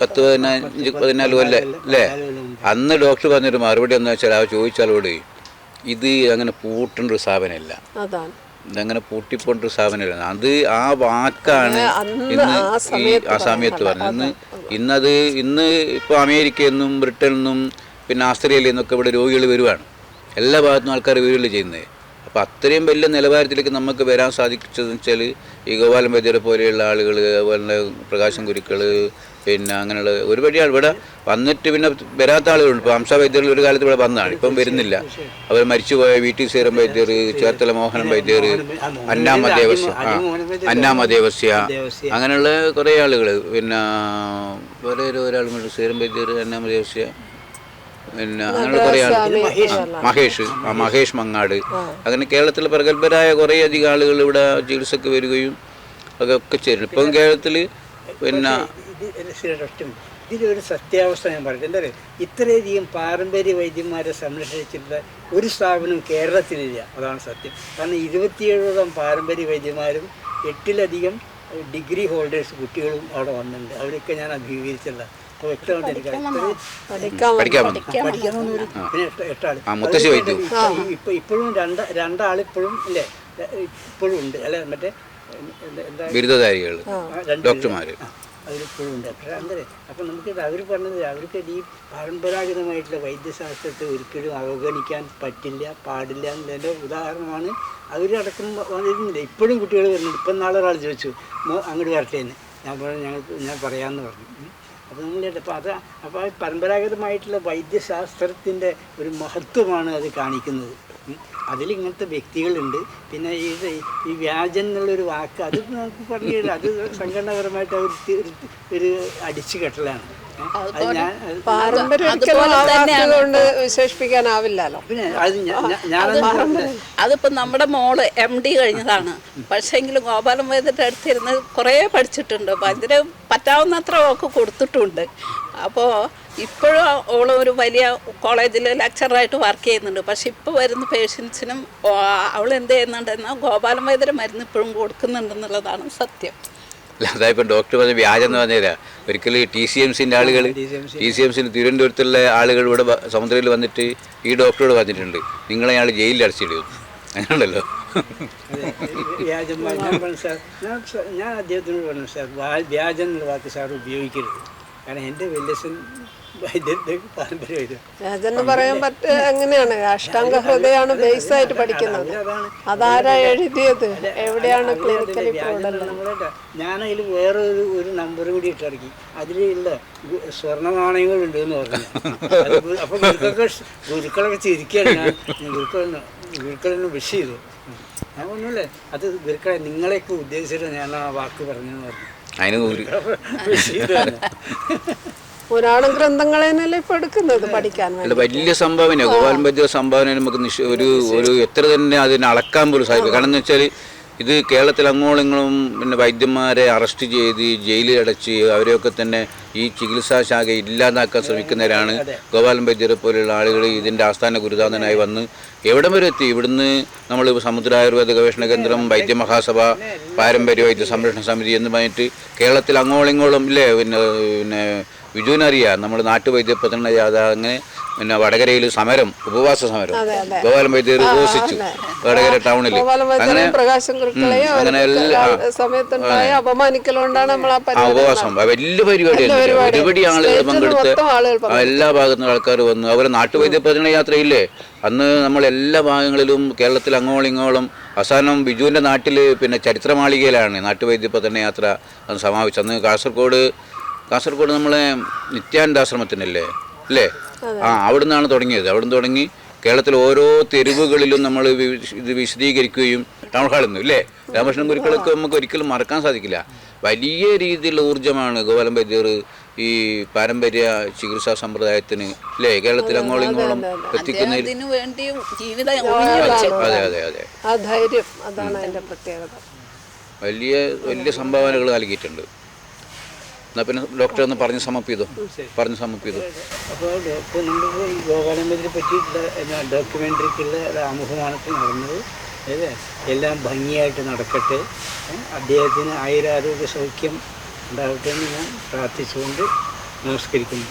പത്ത് പതിനഞ്ച് പതിനാല് കൊല്ല അല്ലേ? അന്ന് ഡോക്ടർ പറഞ്ഞൊരു മറുപടി എന്താ വെച്ചാൽ ആ ചോദിച്ചാലോട് ഇത് അങ്ങനെ പൂട്ടേണ്ട ഒരു സ്ഥാപനമല്ല ഇതങ്ങനെ ഇതങ്ങനെ പൂട്ടിപ്പോണ്ടൊരു സ്ഥാപനമല്ല അത് ആ വാക്കാണ് ഇന്ന് ഈ ആ സമയത്ത് പറഞ്ഞത്. ഇന്ന് ഇന്നത് ഇന്ന് ഇപ്പോൾ അമേരിക്കയിൽ നിന്നും ബ്രിട്ടനിൽ നിന്നും പിന്നെ ആസ്ട്രേലിയയിൽ നിന്നൊക്കെ ഇവിടെ രോഗികൾ വരുവാണ്. എല്ലാ ഭാഗത്തും ആൾക്കാർ വരികയല്ലേ ചെയ്യുന്നത്. അപ്പോൾ അത്രയും വലിയ നിലവാരത്തിലേക്ക് നമുക്ക് വരാൻ സാധിച്ചതെന്ന് വെച്ചാൽ ഈ ഗോപാലൻ വൈദ്യരെ പോലെയുള്ള ആളുകൾ അതുപോലെ പ്രകാശം കുരുക്കൾ പിന്നെ അങ്ങനെയുള്ള ഒരുപടി ഇവിടെ വന്നിട്ട് പിന്നെ വരാത്ത ആളുകളുണ്ട്. ഇപ്പോൾ ഹംസ വൈദ്യർ ഒരു കാലത്ത് ഇവിടെ വന്നതാണ്. ഇപ്പം വരുന്നില്ല. അവർ മരിച്ചുപോയ വി ടി സീറം വൈദ്യർ ചേർത്തല മോഹനൻ വൈദ്യർ അന്നാമ ദേവസ്യ അന്നാമ ദേവസ്യ അങ്ങനെയുള്ള കുറേ ആളുകൾ പിന്നെ വേറെ ഒരു കൂടി സീറം വൈദ്യർ അന്നാമ ദേവസ്യ പിന്നെ അങ്ങനെയുള്ള കുറേ ആളുകൾ. മഹേഷ് ആ മഹേഷ് മങ്ങാട്. അങ്ങനെ കേരളത്തിലെ പ്രഗത്ഭരായ കുറേ അധികം ആളുകൾ ഇവിടെ ചികിത്സക്ക് വരികയും ഒക്കെ ഒക്കെ ചേരും ഇപ്പം കേരളത്തിൽ പിന്നെ ശ്രേഷ്ഠം ഇതിലൊരു സത്യാവസ്ഥ ഞാൻ പറയട്ടെ എന്താ പറയുക ഇത്രയധികം പാരമ്പര്യ വൈദ്യന്മാരെ സംരക്ഷിച്ചിട്ടുള്ള ഒരു സ്ഥാപനം കേരളത്തിലില്ല. അതാണ് സത്യം. കാരണം ഇരുപത്തിയേഴോളം പാരമ്പര്യ വൈദ്യന്മാരും എട്ടിലധികം ഡിഗ്രി ഹോൾഡേഴ്സ് കുട്ടികളും അവിടെ വന്നിട്ടുണ്ട്. അവരൊക്കെ ഞാൻ അഭിമുഖീകരിച്ചില്ല ഇപ്പൊ ഇപ്പോഴും രണ്ട് രണ്ടാളിപ്പോഴും ഇല്ലേ? ഇപ്പോഴും ഉണ്ട്. അല്ലെ? മറ്റേ എന്താ- ബിരുദധാരികൾ ഡോക്ടർമാര്. ഡോക്ടർമാർ അതിലിപ്പോഴും ഉണ്ട്. പക്ഷേ അങ്ങനെ അപ്പം നമുക്ക് അവർ പറഞ്ഞത് അവർക്ക് ഈ പരമ്പരാഗതമായിട്ടുള്ള വൈദ്യശാസ്ത്രത്തെ ഒരിക്കലും അവഗണിക്കാൻ പറ്റില്ല പാടില്ല എന്നതിന്റെ ഉദാഹരണമാണ് അവരടക്കം വന്നിരുന്നില്ല? ഇപ്പോഴും കുട്ടികൾ വരുന്നുണ്ട്. ഇപ്പം നാളെ ഒരാൾ ചോദിച്ചു അങ്ങോട്ട് വരട്ടെ എന്ന്. ഞാൻ പറഞ്ഞു ഞങ്ങൾ ഞാൻ പറയാമെന്ന് പറഞ്ഞു. അപ്പം നമ്മൾ അപ്പോൾ അത് അപ്പോൾ പരമ്പരാഗതമായിട്ടുള്ള വൈദ്യശാസ്ത്രത്തിന്റെ ഒരു മഹത്വമാണ് അത് കാണിക്കുന്നത്. അതിലിങ്ങനത്തെ വ്യക്തികളുണ്ട്. പിന്നെ ഈ ഈ വ്യാജൻ എന്നുള്ളൊരു വാക്ക് അത് നമുക്ക് പറഞ്ഞു അത് സംഘടനാപരമായിട്ട് അവർ ഒരു ഒരു അടിച്ചു കെട്ടലാണ്. വാക്കുകൊണ്ട് വിശേഷിപ്പിക്കാനാവില്ലല്ലോ. പിന്നെ അത് അതിപ്പോൾ നമ്മുടെ മോൾ എം ഡി കഴിഞ്ഞതാണ്. പക്ഷേങ്കിലും ഗോപാലൻ വൈദ്യന്റെ അടുത്തിരുന്ന് കുറേ പഠിച്ചിട്ടുണ്ട്. അപ്പം അതിന് പറ്റാവുന്നത്ര ഒക്കെ കൊടുത്തിട്ടുണ്ട്. അപ്പോൾ ഇപ്പോഴും അവൾ ഒരു വലിയ കോളേജിൽ ലെക്ചറായിട്ട് വർക്ക് ചെയ്യുന്നുണ്ട്. പക്ഷെ ഇപ്പോൾ വരുന്ന പേഷ്യൻസിനും അവൾ എന്ത് ചെയ്യുന്നുണ്ടെന്നാൽ ഗോപാലൻ വൈദ്യരെ മരുന്ന് ഇപ്പോഴും കൊടുക്കുന്നുണ്ടെന്നുള്ളതാണ് സത്യം. അല്ല അതായപ്പോൾ ഡോക്ടർ പറഞ്ഞ വ്യാജം എന്ന് പറഞ്ഞുതരാ ഒരിക്കലും ടി സി എം സിന്റെ ആളുകൾ. ടി സി എം സിന് തിരുവനന്തപുരത്തുള്ള ആളുകൾ ഇവിടെ സമുദ്രയിൽ വന്നിട്ട് ഈ ഡോക്ടറോട് പറഞ്ഞിട്ടുണ്ട് നിങ്ങളെ അയാൾ ജയിലിൽ അടച്ചിടും. അങ്ങനെയുണ്ടല്ലോ വ്യാജം ഞാൻ സാർ ഞാൻ അദ്ദേഹത്തിനോട് പറഞ്ഞു സാർ വ്യാജം എന്നുള്ള വാക്ക് സാർ ഉപയോഗിക്കരുത്. കാരണം എന്റെ പാരമ്പര്യമായിട്ട് രാജന് പറയാൻ പറ്റ എങ്ങനെയാണ് അഷ്ടാംഗ ഹൃദയമാണ് ബേസ് ആയിട്ട് പഠിക്കുന്നത്. അതാണ് അതാരാ എഴുതിയത്? എവിടെയാണ് ക്ലിനിക്കലി ഞാനതിൽ വേറെ ഒരു ഒരു നമ്പർ കൂടി ഇട്ടിറക്കി അതിലുള്ള സ്വർണ സ്വർണ നാണയങ്ങളുണ്ട് എന്ന് പറഞ്ഞു. അപ്പൊ ഗുരുക്കളൊക്കെ ഗുരുക്കളൊക്കെ ചിരിക്കുകയാണ് ഞാൻ. ഗുരുക്കളെന്ന് ഗുരുക്കളെന്നെ വിഷ് ചെയ്തു. ഞാൻ ഒന്നുമില്ലേ അത് ഗുരുക്കളെ നിങ്ങളെയൊക്കെ ഉദ്ദേശിച്ചിട്ട് ഞാൻ ആ വാക്ക് പറഞ്ഞെന്ന് പറഞ്ഞു. അതിന് ഒരു വിഷ് ചെയ്തു തന്നെ. പുരാണ ഗ്രന്ഥങ്ങളെന്നല്ലേ ഇപ്പൊ എടുക്കുന്നത് പഠിക്കാൻ വേണ്ടി വലിയ സംഭാവന ഗോപാലൻ വൈദ്യ സംഭാവന നമുക്ക് ഒരു ഒരു എത്ര തന്നെ അതിനെ അളക്കാൻ പോലും സാധിക്കും. കാരണം എന്ന് വെച്ചാൽ ഇത് കേരളത്തിൽ അങ്ങോളങ്ങളും പിന്നെ വൈദ്യന്മാരെ അറസ്റ്റ് ചെയ്ത് ജയിലിൽ അടച്ച് അവരെയൊക്കെ തന്നെ ഈ ചികിത്സാ ശാഖ ഇല്ലാതാക്കാൻ ശ്രമിക്കുന്നവരാണ് ഗോപാലൻ വൈദ്യരെ പോലെയുള്ള ആളുകൾ ഇതിന്റെ ആസ്ഥാന ഗുരുദാതനായി വന്ന് എവിടം വരെ എത്തി? ഇവിടുന്ന് നമ്മൾ സമുദ്ര ആയുർവേദ ഗവേഷണ കേന്ദ്രം വൈദ്യമഹാസഭ പാരമ്പര്യ വൈദ്യ സംരക്ഷണ സമിതി എന്ന് പറഞ്ഞിട്ട് കേരളത്തിൽ അങ്ങോളിങ്ങോളം ഇല്ലേ? പിന്നെ പിന്നെ വിജുവിനറിയാം. നമ്മൾ നാട്ടുവൈദ്യ പ്രചരണ അങ്ങനെ പിന്നെ വടകരയിൽ സമരം ഉപവാസ സമരം. ഗോപാലം വൈദ്യർ ഉപവസിച്ചു വടകര ടൗണിൽ അങ്ങനെ പ്രകാശം അങ്ങനെ സമയത്തുണ്ടായ അപമാനിക്കലുകൊണ്ടാണ് നമ്മൾ ഉപവാസം. വലിയ പരിപാടിയല്ലേ പരിപാടി. ഒരുപടി ആളുകൾ പങ്കെടുത്ത് എല്ലാ ഭാഗത്തുനിന്നും ആൾക്കാർ വന്നു അവരെ നാട്ടുവൈദ്യ പ്രചരണ യാത്രയില്ലേ? അന്ന് നമ്മൾ എല്ലാ ഭാഗങ്ങളിലും കേരളത്തിൽ അങ്ങോളം ഇങ്ങോളം അവസാനം ബിജുവിന്റെ നാട്ടിൽ പിന്നെ ചരിത്രമാളികയിലാണ് നാട്ടുവൈദ്യ പ്രചരണ യാത്ര അന്ന് സമാപിച്ചത്. അന്ന് കാസർഗോഡ് കാസർഗോഡ് നമ്മളെ നിത്യാനന്ദാശ്രമത്തിനല്ലേ? അല്ലേ? ആ അവിടെ നിന്നാണ് തുടങ്ങിയത്. അവിടെ നിന്ന് തുടങ്ങി കേരളത്തിൽ ഓരോ തെരുവുകളിലും നമ്മൾ ഇത് വിശദീകരിക്കുകയും ടൗൺ ഹാളിൽ നിന്ന് ഇല്ലേ രാമകൃഷ്ണൻ ഗുരുക്കളൊക്കെ നമുക്ക് ഒരിക്കലും മറക്കാൻ സാധിക്കില്ല. വലിയ രീതിയിലുള്ള ഊർജമാണ് ഗോപാലൻ വൈദ്യർ ഈ പാരമ്പര്യ ചികിത്സാ സമ്പ്രദായത്തിന് അല്ലേ? കേരളത്തിൽ അങ്ങോളം ഇങ്ങോളം എത്തിക്കുന്നതിൽ വെച്ചു. അതെ അതെ അതെ ആ ധൈര്യം അതാണ് അതിന്റെ പ്രത്യേകത. വലിയ വലിയ സംഭാവനകൾ നൽകിയിട്ടുണ്ട്. എന്നാൽ പിന്നെ ഡോക്ടറെ ഒന്ന് പറഞ്ഞ് സമർപ്പിതു? പറഞ്ഞ് സമർപ്പിതു? അപ്പോൾ ഡോക്ടർ യോഗാനന്ദനെ എന്നാ ഡോക്യുമെന്ററിക്കുള്ള ആമുഖമാണ് നടന്നത് അല്ലേ എല്ലാം ഭംഗിയായിട്ട് നടക്കട്ടെ അദ്ദേഹത്തിന് ആയുരാരോഗ്യ സൗഖ്യം ഉണ്ടാകട്ടെ എന്ന് ഞാൻ പ്രാർത്ഥിച്ചുകൊണ്ട് നമസ്കരിക്കുന്നു